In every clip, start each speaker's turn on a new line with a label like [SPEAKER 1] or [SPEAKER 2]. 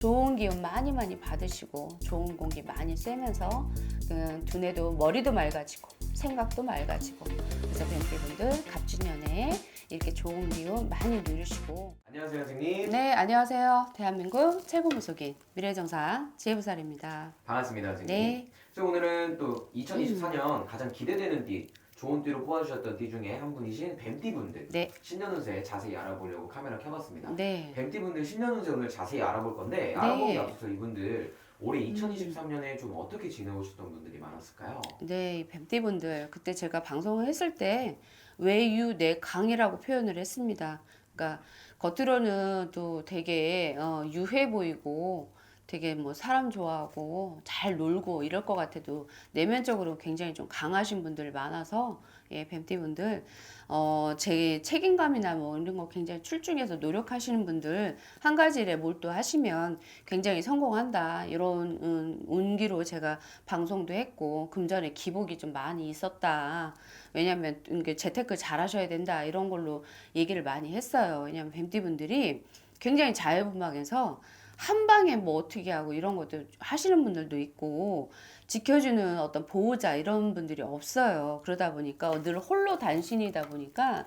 [SPEAKER 1] 좋은 기운 많이 많이 받으시고 좋은 공기 많이 쐬면서 그 두뇌도 머리도 맑아지고 생각도 맑아지고 그래서 뱀띠분들 갑진년에 이렇게 좋은 기운 많이 누리시고
[SPEAKER 2] 안녕하세요, 선생님.
[SPEAKER 1] 네 안녕하세요 대한민국 최고 무속인 미래정사 지혜부살입니다
[SPEAKER 2] 반갑습니다, 선생님.
[SPEAKER 1] 네
[SPEAKER 2] 그래서 오늘은 또 2024년 가장 기대되는 띠, 좋은 띠로 뽑아주셨던 띠 중에 한 분이신 뱀띠 분들
[SPEAKER 1] 네.
[SPEAKER 2] 신년 운세 자세히 알아보려고 카메라 켜봤습니다.
[SPEAKER 1] 네.
[SPEAKER 2] 뱀띠 분들 신년 운세 오늘 자세히 알아볼 건데 알아보기 앞서서 이분들 올해 2023년에 좀 어떻게 지내오셨던 분들이 많았을까요?
[SPEAKER 1] 네, 이 뱀띠 분들 그때 제가 방송을 했을 때 외유 내 강이라고 표현을 했습니다. 그러니까 겉으로는 또 되게 어, 유해 보이고 되게 뭐 사람 좋아하고 잘 놀고 이럴 것 같아도 내면적으로 굉장히 좀 강하신 분들이 많아서 예, 뱀띠 분들 어, 제 책임감이나 뭐 이런 거 굉장히 출중해서 노력하시는 분들 한 가지 일에 몰두하시면 굉장히 성공한다. 이런 음, 운기로 제가 방송도 했고 금전에 기복이 좀 많이 있었다. 왜냐하면 재테크 잘 하셔야 된다. 이런 걸로 얘기를 많이 했어요. 왜냐하면 뱀띠 분들이 굉장히 자유분방해서 한 방에 뭐 어떻게 하고 이런 것도 하시는 분들도 있고 지켜주는 어떤 보호자 이런 분들이 없어요. 그러다 보니까 늘 홀로 단신이다 보니까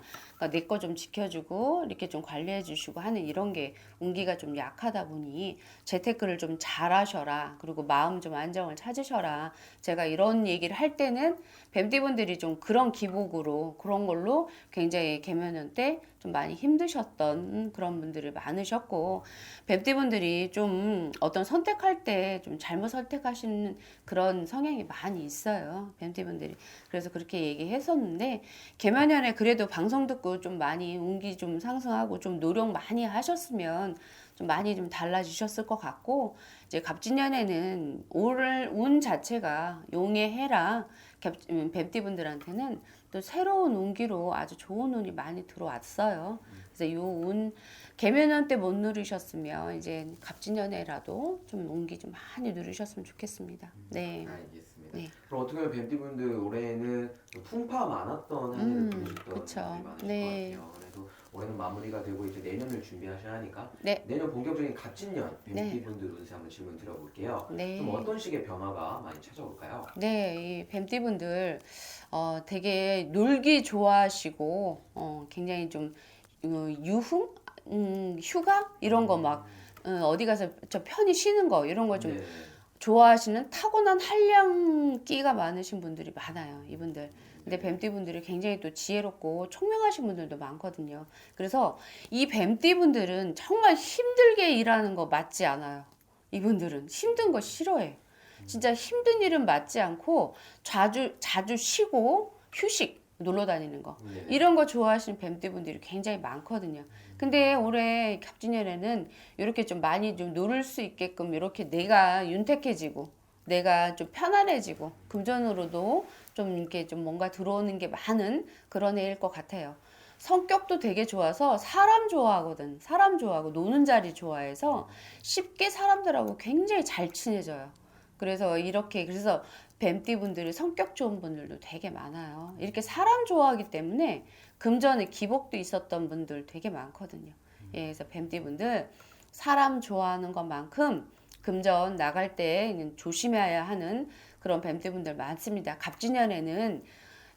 [SPEAKER 1] 내 거 좀 지켜주고 이렇게 좀 관리해 주시고 하는 이런 게 운기가 좀 약하다 보니 재테크를 좀 잘하셔라. 그리고 마음 좀 안정을 찾으셔라. 제가 이런 얘기를 할 때는 뱀띠분들이 좀 그런 기복으로 그런 걸로 굉장히 개면연 때 좀 많이 힘드셨던 그런 분들이 많으셨고 뱀띠분들이 좀 어떤 선택할 때 좀 잘못 선택하시는 그런 성향이 많이 있어요. 뱀띠분들이. 그래서 그렇게 얘기했었는데 개면연에 그래도 방송 듣고 좀 많이 운기 좀 상승하고 좀 노력 많이 하셨으면 좀 많이 좀 달라지셨을 것 같고 이제 갑진년에는 올 운 자체가 용의 해라 뱀띠 분들한테는 또 새로운 운기로 아주 좋은 운이 많이 들어왔어요. 그래서 이 운 개면연 때못 누리셨으면 이제 갑진년에라도 좀 운기 좀 많이 누리셨으면 좋겠습니다. 네.
[SPEAKER 2] 알겠습니다.
[SPEAKER 1] 네.
[SPEAKER 2] 그럼 어떻게 보면 뱀띠 분들 올해는 좀 풍파 많았던 한 해를
[SPEAKER 1] 음,
[SPEAKER 2] 보내셨던
[SPEAKER 1] 그쵸.
[SPEAKER 2] 분들이 많으실
[SPEAKER 1] 네.
[SPEAKER 2] 것 같아요. 올해는 마무리가 되고 이제 내년을 준비하셔야 하니까
[SPEAKER 1] 네.
[SPEAKER 2] 내년 본격적인 갑진년
[SPEAKER 1] 네.
[SPEAKER 2] 뱀띠분들 운세 한번 질문 드려볼게요.
[SPEAKER 1] 네.
[SPEAKER 2] 좀 어떤 식의 변화가 많이 찾아올까요?
[SPEAKER 1] 네, 이 뱀띠분들 어, 되게 놀기 좋아하시고 어, 굉장히 좀 어, 유흥, 음, 휴가 이런 거 막 어, 디 가서 저 편히 쉬는 거 이런 거좀
[SPEAKER 2] 네.
[SPEAKER 1] 좋아하시는 타고난 한량기가 많으신 분들이 많아요, 이분들. 근데 뱀띠 분들이 굉장히 또 지혜롭고 총명하신 분들도 많거든요. 그래서 이 뱀띠 분들은 정말 힘들게 일하는 거 맞지 않아요. 이분들은 힘든 거 싫어해. 진짜 힘든 일은 맞지 않고 자주 자주 쉬고 휴식 놀러 다니는 거
[SPEAKER 2] 네.
[SPEAKER 1] 이런 거 좋아하시는 뱀띠 분들이 굉장히 많거든요. 근데 올해 갑진년에는 이렇게 좀 많이 좀 놀을 수 있게끔 이렇게 내가 윤택해지고 내가 좀 편안해지고 금전으로도 좀 이렇게 좀 뭔가 들어오는 게 많은 그런 해일 것 같아요. 성격도 되게 좋아서 사람 좋아하거든. 사람 좋아하고 노는 자리 좋아해서 쉽게 사람들하고 굉장히 잘 친해져요. 그래서 이렇게 그래서 뱀띠 분들이 성격 좋은 분들도 되게 많아요. 이렇게 사람 좋아하기 때문에 금전에 기복도 있었던 분들 되게 많거든요. 예, 그래서 뱀띠 분들 사람 좋아하는 것만큼 금전 나갈 때 조심해야 하는 그런 뱀띠 분들 많습니다. 갑진년에는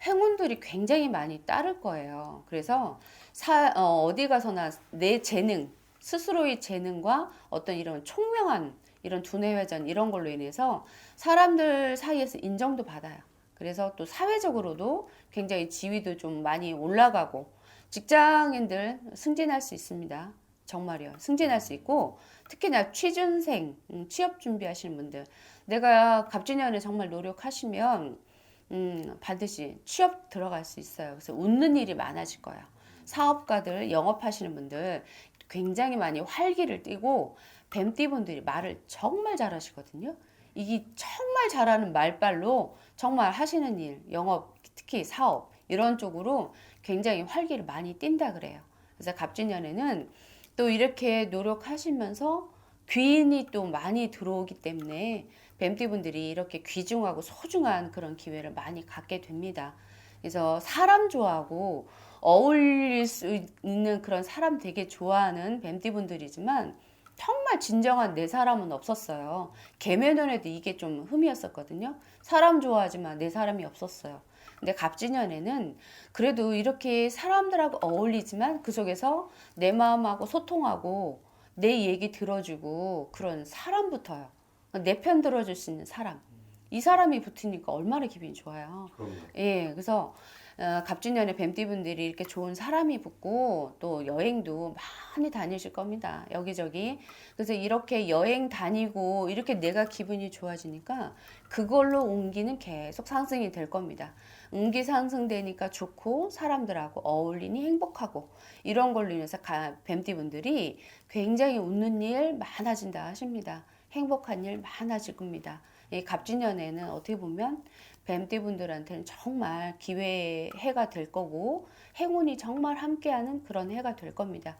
[SPEAKER 1] 행운들이 굉장히 많이 따를 거예요. 그래서 사, 어, 어디 가서나 내 재능, 스스로의 재능과 어떤 이런 총명한 이런 두뇌회전 이런 걸로 인해서 사람들 사이에서 인정도 받아요. 그래서 또 사회적으로도 굉장히 지위도 좀 많이 올라가고 직장인들 승진할 수 있습니다. 정말요. 승진할 수 있고 특히나 취준생, 음, 취업 준비하시는 분들 내가 갑진년에 정말 노력하시면 음, 반드시 취업 들어갈 수 있어요. 그래서 웃는 일이 많아질 거예요. 사업가들, 영업하시는 분들 굉장히 많이 활기를 띠고 뱀띠분들이 말을 정말 잘하시거든요. 이게 정말 잘하는 말빨로 정말 하시는 일, 영업, 특히 사업 이런 쪽으로 굉장히 활기를 많이 띈다 그래요. 그래서 갑진년에는 또 이렇게 노력하시면서 귀인이 또 많이 들어오기 때문에 뱀띠분들이 이렇게 귀중하고 소중한 그런 기회를 많이 갖게 됩니다. 그래서 사람 좋아하고 어울릴 수 있는 그런 사람 되게 좋아하는 뱀띠분들이지만 정말 진정한 내 사람은 없었어요. 개면연에도 이게 좀 흠이었었거든요. 사람 좋아하지만 내 사람이 없었어요. 근데 갑진년에는 그래도 이렇게 사람들하고 어울리지만 그 속에서 내 마음하고 소통하고 내 얘기 들어주고 그런 사람부터요. 내 편 들어줄 수 있는 사람. 이 사람이 붙으니까 얼마나 기분이 좋아요.
[SPEAKER 2] 그럼요.
[SPEAKER 1] 예, 그래서 어, 갑진년에 뱀띠분들이 이렇게 좋은 사람이 붙고 또 여행도 많이 다니실 겁니다. 여기저기. 그래서 이렇게 여행 다니고 이렇게 내가 기분이 좋아지니까 그걸로 운기는 계속 상승이 될 겁니다. 운기 상승되니까 좋고 사람들하고 어울리니 행복하고 이런 걸로 인해서 가- 뱀띠분들이 굉장히 웃는 일 많아진다 하십니다. 행복한 일 많아질 겁니다. 이 갑진년에는 어떻게 보면 뱀띠 분들한테는 정말 기회의 해가 될 거고 행운이 정말 함께하는 그런 해가 될 겁니다.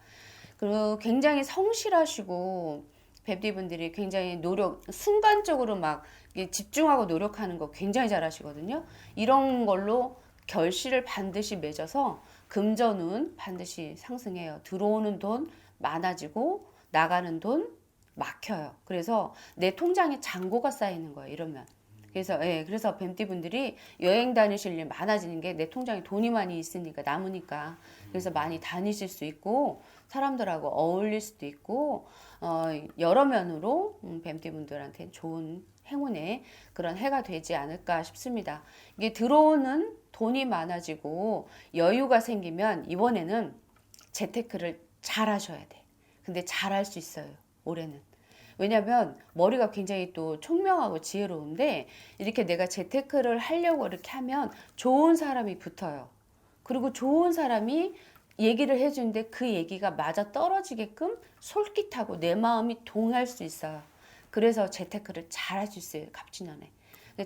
[SPEAKER 1] 그리고 굉장히 성실하시고 뱀띠 분들이 굉장히 노력 순간적으로 막 집중하고 노력하는 거 굉장히 잘하시거든요. 이런 걸로 결실을 반드시 맺어서 금전운 반드시 상승해요. 들어오는 돈 많아지고 나가는 돈 막혀요. 그래서 내 통장에 잔고가 쌓이는 거예요. 이러면. 그래서 예, 그래서 뱀띠 분들이 여행 다니실 일 많아지는 게 내 통장에 돈이 많이 있으니까 남으니까 그래서 많이 다니실 수 있고 사람들하고 어울릴 수도 있고 어, 여러 면으로 음, 뱀띠 분들한테 좋은 행운의 그런 해가 되지 않을까 싶습니다. 이게 들어오는 돈이 많아지고 여유가 생기면 이번에는 재테크를 잘 하셔야 돼. 근데 잘 할 수 있어요. 올해는. 왜냐면 머리가 굉장히 또 총명하고 지혜로운데 이렇게 내가 재테크를 하려고 이렇게 하면 좋은 사람이 붙어요. 그리고 좋은 사람이 얘기를 해주는데 그 얘기가 맞아 떨어지게끔 솔깃하고 내 마음이 동할 수 있어요. 그래서 재테크를 잘 할 수 있어요. 갑진년에.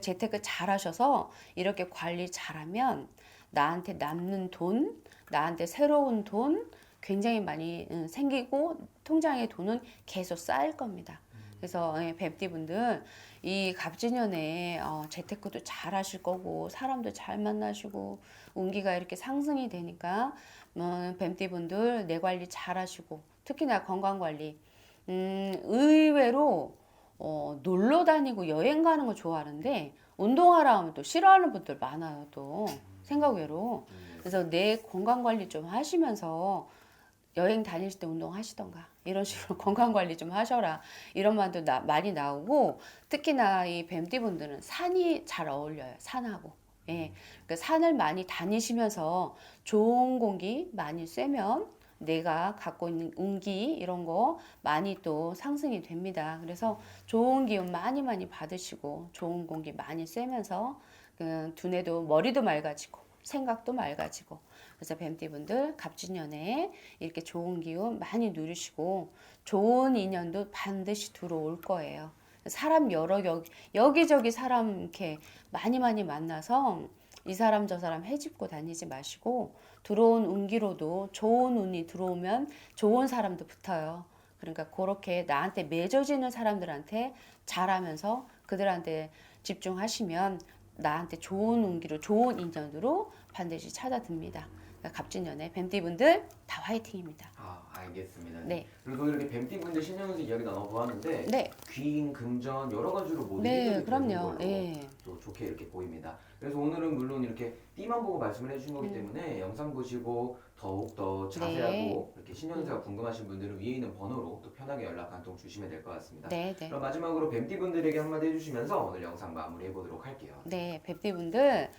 [SPEAKER 1] 재테크 잘 하셔서 이렇게 관리 잘하면 나한테 남는 돈, 나한테 새로운 돈 굉장히 많이 음, 생기고 통장에 돈은 계속 쌓일 겁니다. 그래서 예, 뱀띠 분들 이 갑진년에 어, 재테크도 잘 하실 거고 사람도 잘 만나시고 운기가 이렇게 상승이 되니까 음, 뱀띠 분들 내 관리 잘 하시고 특히나 건강 관리. 음, 의외로 어, 놀러 다니고 여행 가는 거 좋아하는데 운동하라 하면 또 싫어하는 분들 많아요 또. 생각 외로. 그래서 내 건강 관리 좀 하시면서 여행 다닐 때 운동하시던가. 이런 식으로 건강 관리 좀 하셔라. 이런 말도 나, 많이 나오고 특히나 이 뱀띠 분들은 산이 잘 어울려요 산하고. 예. 그러니까 산을 많이 다니시면서 좋은 공기 많이 쐬면 내가 갖고 있는 운기 이런 거 많이 또 상승이 됩니다. 그래서 좋은 기운 많이 많이 받으시고 좋은 공기 많이 쐬면서 그 두뇌도 머리도 맑아지고 생각도 맑아지고 그래서 뱀띠분들 갑진년에 이렇게 좋은 기운 많이 누리시고 좋은 인연도 반드시 들어올 거예요. 사람 여러 여기, 여기저기 사람 이렇게 많이 많이 만나서 이 사람 저 사람 해집고 다니지 마시고 들어온 운기로도 좋은 운이 들어오면 좋은 사람도 붙어요. 그러니까 그렇게 나한테 맺어지는 사람들한테 잘하면서 그들한테 집중하시면 나한테 좋은 운기로 좋은 인연으로 반드시 찾아듭니다. 그러니까 갑진년에 뱀띠분들 다 화이팅입니다.
[SPEAKER 2] 아 알겠습니다.
[SPEAKER 1] 네.
[SPEAKER 2] 그리고 이렇게 뱀띠분들 신년운세 이야기 나눠보았는데
[SPEAKER 1] 네,
[SPEAKER 2] 귀인, 금전 여러 가지로 모두
[SPEAKER 1] 네, 그럼요. 예.
[SPEAKER 2] 또 좋게 이렇게 보입니다. 그래서 오늘은 물론 이렇게 띠만 보고 말씀을 해주신 거기
[SPEAKER 1] 음.
[SPEAKER 2] 때문에 영상 보시고 더욱 더 자세하고
[SPEAKER 1] 네.
[SPEAKER 2] 이렇게 신년사가 궁금하신 분들은 위에 있는 번호로 또 편하게 연락 한 통 주시면 될 것 같습니다.
[SPEAKER 1] 네, 네.
[SPEAKER 2] 그럼 마지막으로 뱀띠분들에게 한마디 해주시면서 오늘 영상 마무리해 보도록 할게요.
[SPEAKER 1] 네, 뱀띠분들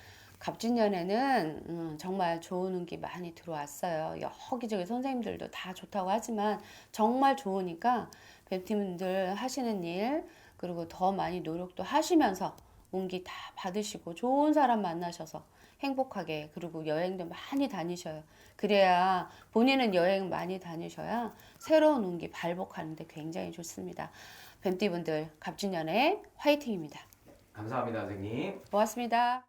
[SPEAKER 1] 갑진년에는 음, 정말 좋은 운기 많이 들어왔어요. 여기저기 선생님들도 다 좋다고 하지만 정말 좋으니까 뱀띠분들 하시는 일 그리고 더 많이 노력도 하시면서 운기 다 받으시고 좋은 사람 만나셔서 행복하게 그리고 여행도 많이 다니셔요. 그래야 본인은 여행 많이 다니셔야 새로운 운기 발복하는데 굉장히 좋습니다. 뱀띠분들 갑진년에 화이팅입니다.
[SPEAKER 2] 감사합니다, 선생님.
[SPEAKER 1] 고맙습니다.